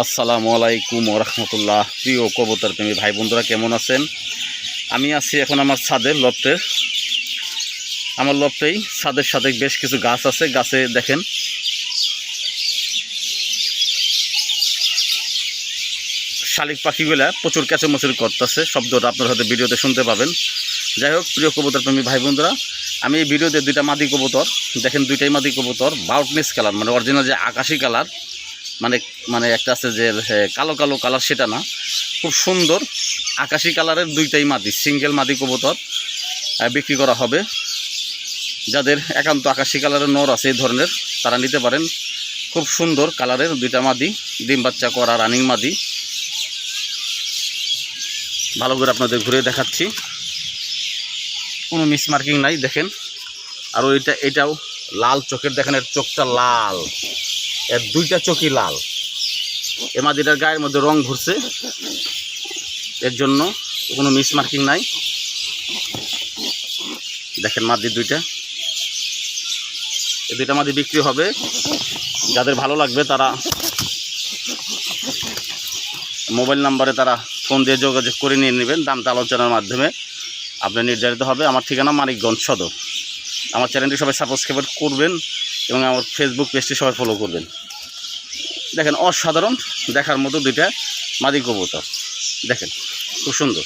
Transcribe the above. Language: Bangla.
আসসালামু আলাইকুম রহমতুল্লাহ। প্রিয় কবুতর প্রেমী ভাই বন্ধুরা, কেমন আছেন? আমি আছি এখন আমার ছাদের লফটে আমার লফটেই ছাদের সাথে বেশ কিছু গাছ আছে। গাছে দেখেন। শালিক পাখিগুলা প্রচুর ক্যাচমচুরি করতেছে। শব্দটা আপনার হয়তো ভিডিওতে শুনতে পাবেন। যাই হোক, প্রিয় কবুতর প্রেমী ভাই বন্ধুরা, আমি এই ভিডিওতে দুইটা মাদি কবুতর, দেখেন দুইটাই মাদি কবুতর, বাউটনেস কালার মানে অরিজিনাল যে আকাশি কালার মানে মানে একটা আছে যে কালো কালো কালার সেটা না। খুব সুন্দর, আকাশি কালারের দুইটাই মাদি, সিঙ্গেল মাদি কবুতর বিক্রি করা হবে। যাদের একান্ত আকাশি কালারের নর আছে এই ধরনের, তারা নিতে পারেন। খুব সুন্দর কালারের দুইটা মাদি, ডিম বাচ্চা করা রানিং মাদি। ভালো করে আপনাদের ঘুরে দেখাচ্ছি। কোনো মিস মার্কিং নাই, দেখেন। আর ওইটা, এটাও লাল চোখের, দেখেন এর চোখটা লাল। এর দুইটা চোখই লাল। এ মাদিটার গায়ের মধ্যে রং ঘুরছে। এর জন্য কোনো মিস মার্কিং নাই। দেখেন মাদি দুইটা। এই দুইটা মাদি বিক্রি হবে। যাদের ভালো লাগবে তারা মোবাইল নাম্বারে তারা ফোন দিয়ে যোগাযোগ করে নিয়ে নেবেন। দামটা আলোচনার মাধ্যমে। আপনার নির্ধারিত হবে। আমার ঠিকানা মানিকগঞ্জ সদর। আমার চ্যানেলটি সবাই সাবস্ক্রাইব করবেন এবং আমার ফেসবুক পেজটি সবাই ফলো করবেন। দেখেন অসাধারণ দেখার মতো দুইটা মাদি কবুতর। দেখেন, খুব সুন্দর।